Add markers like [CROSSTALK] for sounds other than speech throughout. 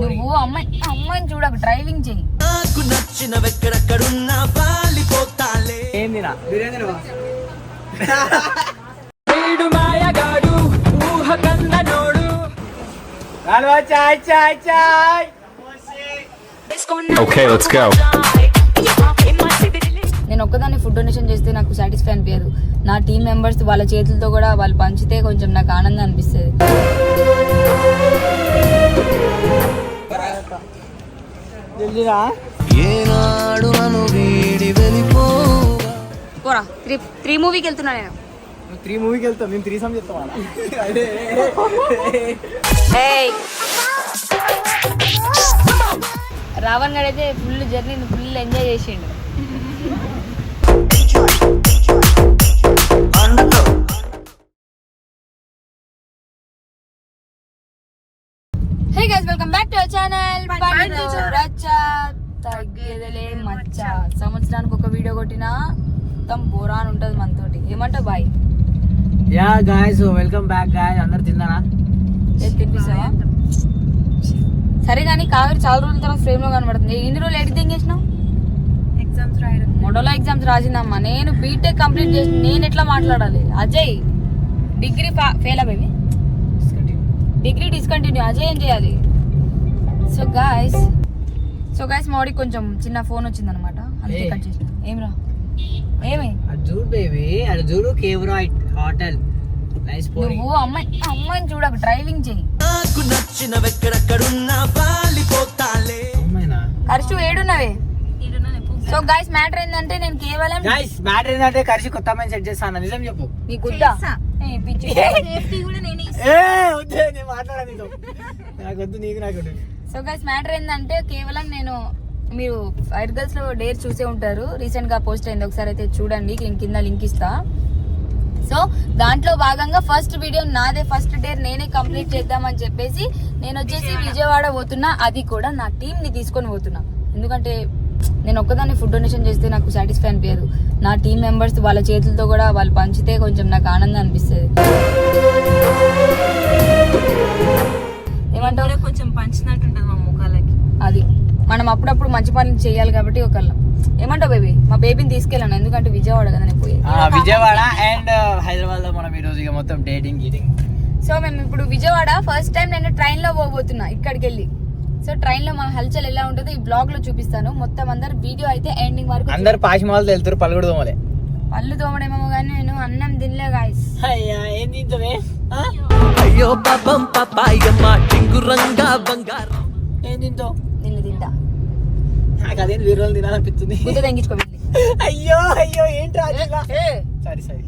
నువ్వు అమ్మాయి అమ్మాయిని చూడకు డ్రైవింగ్ చెయ్యి. నాకు నచ్చినవెక్కడెక్కడున్నా పాలిపోతాలే. ఏందిరా? బిర్యానీ తినవా? హల్వా చాయ్ చాయ్ చాయ్. Okay, let's go. నేను ఒక్కదాన్ని ఫుడ్ డొనేషన్ చేస్తే నాకు సాటిస్ఫై అనిపించదు. నా టీం మెంబర్స్ వాళ్ళ చేతులతో కూడా వాళ్ళు పంచితే కొంచెం నాకు ఆనందం అనిపిస్తుంది. ఏనాడు నన్ను వీడి వెళ్ళిపోగా పోరా త్రీ త్రీ మూవీకి వెళ్తున్నా నేను. నువ్వు త్రీ మూవీకి వెళ్తావు మేము త్రీ సమ్ చెప్తాం రావణ్ గడ్ అయితే ఫుల్ జర్నీ ఫుల్ ఎంజాయ్ చేసిండు guys welcome back to our channel తగ్గేదలే మచ్చ. సంవత్సరానికి ఒక వీడియో కొట్టినా మొత్తం బోరా అని ఉంటుంది మనతోటి. ఏమంటావు bye? Yeah guys welcome back guys అందరు తిన్నారా? తినిపిస్తావా సరే కానీ కావేరి చాలా రోజుల తర్వాత ఫ్రేమ్లో కనబడుతుంది. ఎన్ని రోజులు ఎడిటింగ్ చేసినావు? ఎగ్జామ్స్ రాయడం. మొడలో ఎగ్జామ్స్ రాసిందమ్మా. నేను బీటెక్ కంప్లీట్ చేసి నేను ఎట్లా మాట్లాడాలి? Ajay degree fail baby degree discontinue Ajay ఏం చేయాలి? So guys so guys Modi కొంచెం చిన్న ఫోన్ వచ్చింది అనమాట అందుకే ఏ. కట్ చేసిన. ఏమిరా ఏమి? అది చూడు బేబీ అది చూడు కేవరాయిట్ హోటల్ నైస్ పోరి నువ్వు అమ్మాయి అమ్మాయిని చూడకు డ్రైవింగ్ చెయ్యి. నాకు నచ్చినవెక్కడెక్కడున్నా పాలిపోతాలే. అమ్మాయినా? ఖర్చు ఏడున్నవే? సో గాయస్ మ్యాటర్ ఏంటంటే నేను కేవలం గాయస్ మ్యాటర్ ఏంటంటే కలిసి కొత్త అమ్మాయిని సెట్ చేస్తాను నిజం చెప్పు. నీ ఏ, వద్దే నేను మాట్లాడా నీతో. నాకు వద్దు నీకు నాకు వద్దు. సో గైస్ మ్యాటర్ ఏంటంటే కేవలం నేను మీరు ఫైర్ గర్ల్స్లో డేర్ చూసే ఉంటారు. రీసెంట్గా పోస్ట్ అయింది. ఒకసారి అయితే చూడండి. నేను కింద లింక్ ఇస్తా. సో దాంట్లో భాగంగా ఫస్ట్ వీడియో నాదే. ఫస్ట్ డేర్ నేనే కంప్లీట్ చేద్దామని చెప్పేసి నేను వచ్చేసి విజయవాడ. పోతున్నా. అది కూడా నా టీం ని తీసుకొని పోతున్నా. ఎందుకంటే నేను ఒక్కదాన్ని ఫుడ్ డొనేషన్ చేస్తే నాకు సాటిస్ఫై అనిపించదు నా టీం మెంబర్స్ వాళ్ళ చేతులతో కూడా వాళ్ళు పంచితే కొంచెం నాకు ఆనందం అనిపిస్తుంది. ఏమంటావు? కూడా కొంచెం పంచినట్టు ఉంటుంది మా ముఖాలకి అది. మనం అప్పుడప్పుడు మంచి పనులు చేయాలి కాబట్టి ఒకళ్ళం. ఏమంటావు బేబీ? మా బేబీని తీసుకెళ్ళాను ఎందుకంటే విజయవాడ కదా నేను పోయేది. ఆ, విజయవాడ అండ్ హైదరాబాద్లో మనం ఈ రోజు ఇక మొత్తం డేటింగ్ గీటింగ్. సో మేము ఇప్పుడు విజయవాడ ఫస్ట్ టైం నేను ట్రైన్లో పోబోతున్నా ఇక్కడికి వెళ్ళి సో ట్రైన్లో మా హల్చల్ ఎలా ఉంటుందో ఈ బ్లాగ్లో చూపిస్తాను. మొత్తం అందరు వీడియో అయితే ఎండింగ్ వరకు అందరు పాషిమాలతో వెళ్తారు పలుకుడు దోమలే పళ్ళు తోమడేమో కానీ నేను అన్నం తినలే గాయస్ అయ్యా ఏం తింటావే? అయ్యో పాపం పాపాయమ్మ టింగురంగా బంగారం. ఏం తింటావు? నిన్ను తింటా. నాకు అదేం వేరే వాళ్ళు తినాలనిపిస్తుంది. బుద్ధ [LAUGHS] అయ్యో అయ్యో ఏంట్రా ఏ, సారీ సారీ.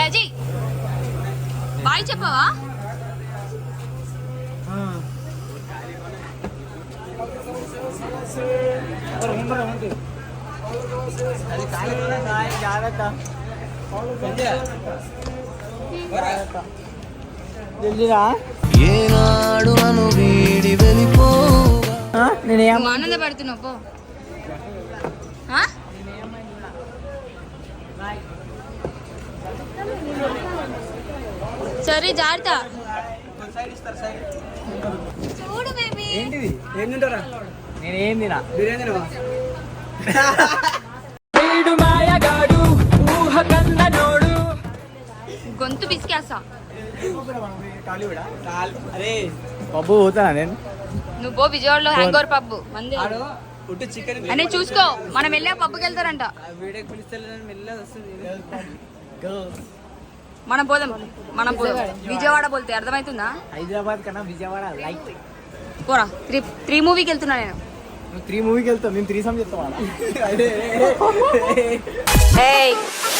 అజయ్ బాయ్ చెప్పవా? ఏనాడు నన్ను వీడి వెళ్ళిపోగా నేనేం? ఆనందపడుతున్నావు పో. ఆ? సరే జాగ్రత్త. చూడు బేబీ ఏంటిది? ఏం తింటారా? నేనేం తినా? బిర్యానీ తినవా? [LAUGHS] గొంతు పిసికేస్తా అరే పబ్బు పోతానా నేను? నువ్వు పో విజయవాడలో హ్యాంగ్ ఓవర్ పబ్బు మంది. అని చూసుకో మనం వెళ్ళే పబ్బుకి వెళ్తారంట. మనం పోదాం మనం పోదాం. విజయవాడ. పోతే అర్థమవుతుందా? హైదరాబాద్ కన్నా విజయవాడ లైట్. పోరా త్రీ త్రీ మూవీకి వెళ్తున్నా నేను. నువ్వు త్రీ మూవీకి వెళ్తావు మేము త్రీ సమ్ చెప్తాం అలా [LAUGHS]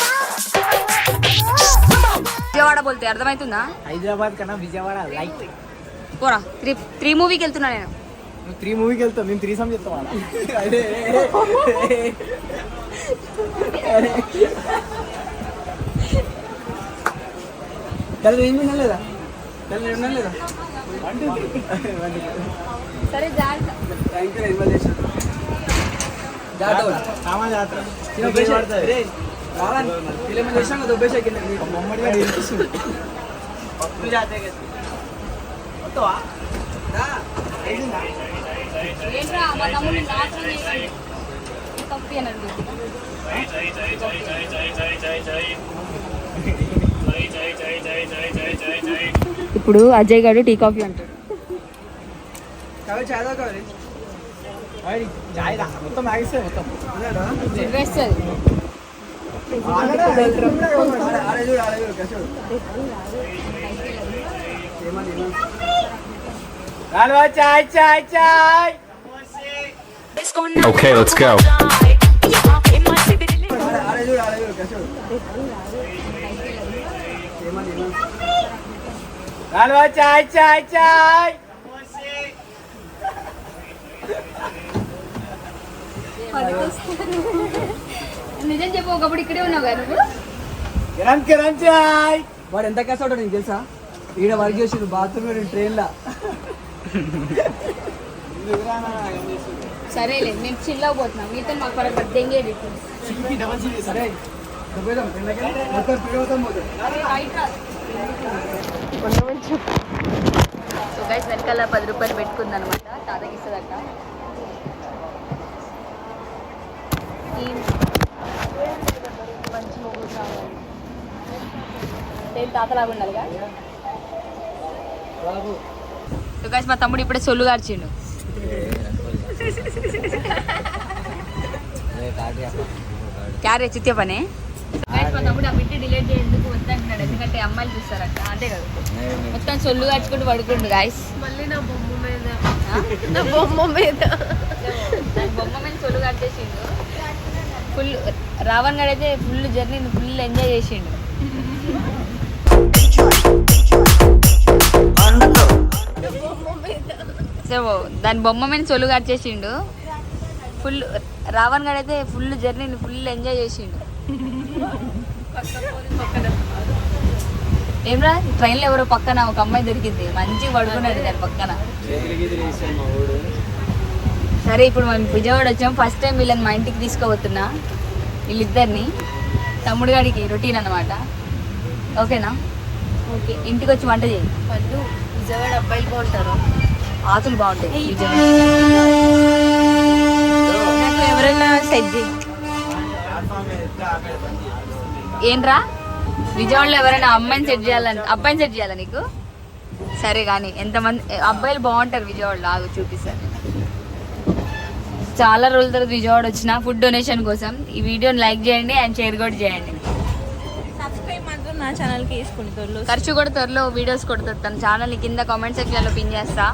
విజయవాడ పోతే అర్థమవుతుందా హైదరాబాద్ కన్నా విజయవాడ లైట్ పోరా త్రీ త్రీ మూవీకి వెళ్తున్నా నేను. నువ్వు త్రీ మూవీకి వెళ్తావు మేము త్రీ సమ్ చెప్తాం అలా దాని ఏం తిన్నా లేదా దాని ఏం లేదా సరే జాగ్రత్త. థ్యాంక్ యూ ఇన్వాల్వ్ చేశాను జాగ్రత్త? ఏంట్రా మా నాశనం ఇప్పుడు అజయ్ గారు టీ కాఫీ అంటాడు కావాలి చాయ్ తాగు కావాలి అయ్, చాయ్ రా మొత్తం. Okay, let's go. Hello, chai, chai, chai. నిజం చెప్పు ఒకప్పుడు ఇక్కడే ఉన్నావు కదా నువ్వు? కిరణ్ కిరణ్ చాయ్ వాడు ఎంత కష్టపడ్డా నీకు తెలుసా? ఈడ వర్క్ చేసిండు బాత్రూమ్ ట్రైన్లో సరేలే మేము చిల్ అయిపోతున్నాం మీతో మాకు సరే సో గైస్ వెనకాల పది రూపాయలు పెట్టుకుందనమాట. తాతకి ఇస్తుందట ఈ- మంచి మొగుడు కావాలి సేమ్ తాతలాగా ఉండాలిగా? బాబు సో గైస్ మా తమ్ముడు ఇప్పుడే సొల్లు గార్చిండు. క్యారే చిత్య పనే? మా తమ్ముడు ఆ బిట్టి డిలీట్ చేసేందుకు వద్దంటున్నాడు? ఎందుకంటే అమ్మాయిలు చూస్తారట. అంతే కదా? మొత్తం సొల్లు గార్చుకుంటూ పడుకుండు గాయస్ మళ్ళీ నా బొమ్మ మీద. నా బొమ్మ మీద. బొమ్మ మీద సొల్లు కట్టేసిండు ఫుల్ రావణ్ గడ్ అయితే ఫుల్ జర్నీని ఫుల్ ఎంజాయ్ చేసిండు. సో దాని బొమ్మ మీద సొల్లు కట్టేసిండు. ఫుల్ రావణ్ గడ్ అయితే ఫుల్ జర్నీని ఫుల్ ఎంజాయ్ చేసిండు. ఏమ్రా ట్రైన్లో ఎవరో పక్కన ఒక అమ్మాయి దొరికింది. మంచిగా పడుకున్నాడు దాని పక్కన. సరే ఇప్పుడు మనం విజయవాడ వచ్చాం. ఫస్ట్ టైం వీళ్ళని మా ఇంటికి తీసుకోబోతున్నా వీళ్ళిద్దరిని. తమ్ముడు గారికి రొటీన్ అనమాట ఓకేనా? ఓకే. ఇంటికి వచ్చి వంట చేయి. వాళ్ళు విజయవాడ అబ్బాయిలు బాగుంటారు. ఆతులు బాగుంటాయి విజయవాడ. నాకు ఎవరైనా సెట్ చేయి. ఏంట్రా? విజయవాడలో ఎవరైనా అమ్మాయిని సెట్ చేయాలని అబ్బాయిని సెట్ చేయాలా నీకు? సరే కానీ ఎంతమంది అబ్బాయిలు బాగుంటారు విజయవాడలో. ఆగు చూపిస్తాను. చాలా రోజుల తర్వాత విజయవాడ వచ్చిన ఫుడ్ డొనేషన్ కోసం ఈ వీడియోని లైక్ చేయండి అండ్ షేర్ కూడా చేయండి. నా ఛానల్కి ఖర్చు కూడా త్వరలో వీడియోస్ కొడుతుంది. తన ఛానల్ కింద కామెంట్ సెక్షన్లో పిన్ చేస్తా.